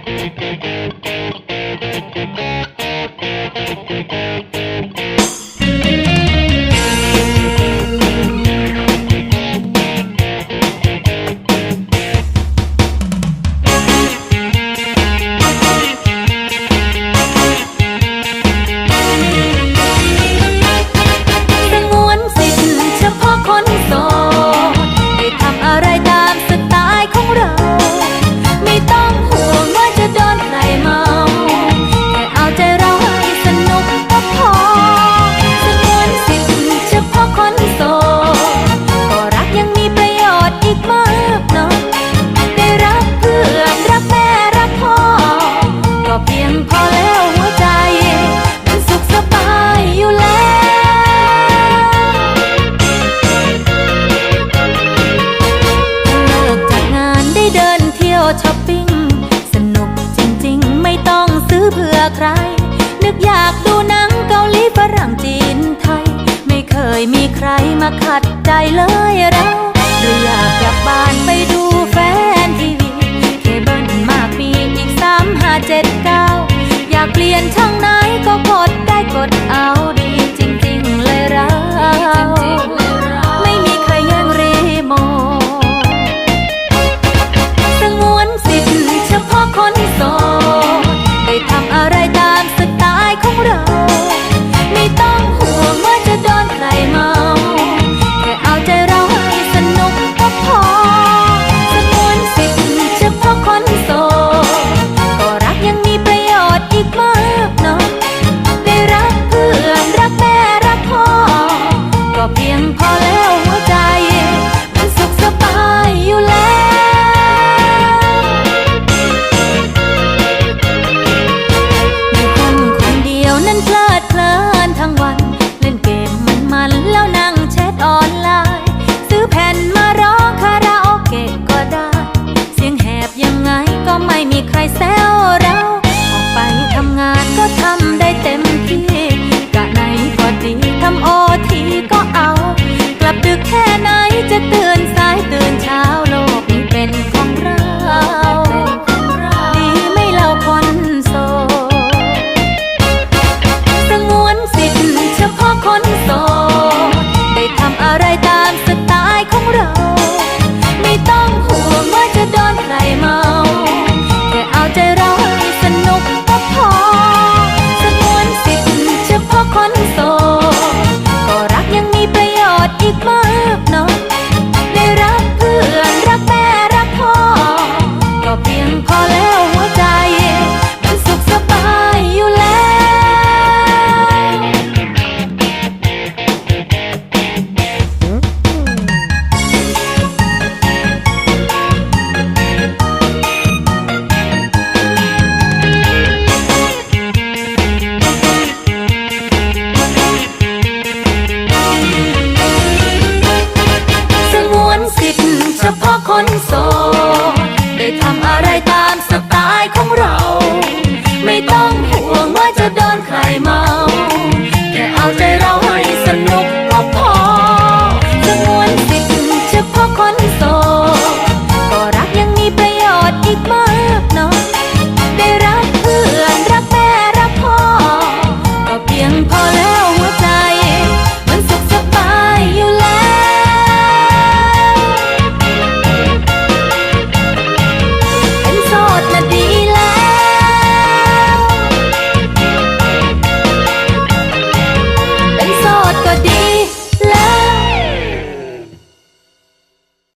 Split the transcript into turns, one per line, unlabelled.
Thank you. ึกอยากดูหนังเกาหลีฝรั่งจีนไทย ไม่เคยมีใครมาขัดใจเลยเราหรืออยาก ยังไงก็ไม่มีใครแซวเรา